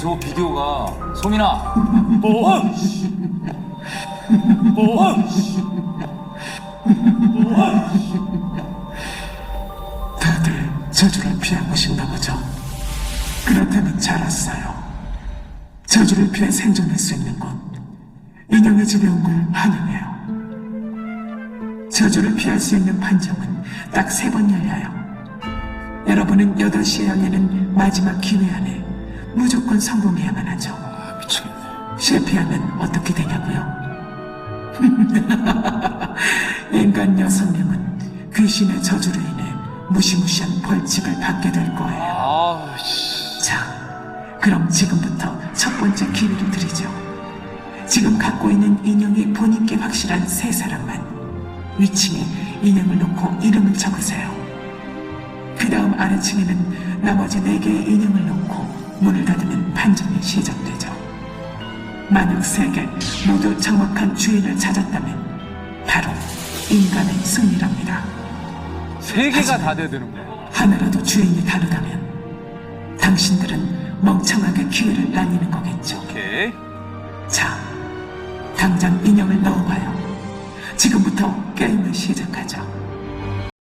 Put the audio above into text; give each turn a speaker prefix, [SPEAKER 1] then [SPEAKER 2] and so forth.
[SPEAKER 1] 무서워 비디오가 송이나 뭐? 뭐?
[SPEAKER 2] 다들 저주를 피하고 싶나 보죠. 그렇다면 잘 왔어요. 저주를 피해 생존할 수 있는 곳. 인형의 집에 온 걸 환영해요. 저주를 피할 수 있는 판정은 딱 세 번 열려요. 여러분은 8시에 열리는 마지막 기회 안에 무조건 성공해야만 하죠.
[SPEAKER 1] 아, 미치겠네.
[SPEAKER 2] 실패하면 어떻게 되냐고요? 인간 여섯 명은 귀신의 저주로 인해 무시무시한 벌칙을 받게 될 거예요.
[SPEAKER 1] 아, 씨.
[SPEAKER 2] 자, 그럼 지금부터 첫 번째 기회를 드리죠. 지금 갖고 있는 인형이 본인께 확실한 세 사람만 위층에 인형을 놓고 이름을 적으세요. 그 다음 아래층에는 나머지 네 개의 인형을 놓고 문을 닫으면 판정이 시작되죠. 만약 세개 모두 정확한 주인을 찾았다면 바로 인간의 승리랍니다.
[SPEAKER 1] 세 개가 다 되드는구나.
[SPEAKER 2] 하나라도 주인이 다르다면 당신들은 멍청하게 기회를 날리는 거겠죠.
[SPEAKER 1] 오케이.
[SPEAKER 2] 자, 당장 인형을 넣어봐요. 지금부터 게임을 시작하죠.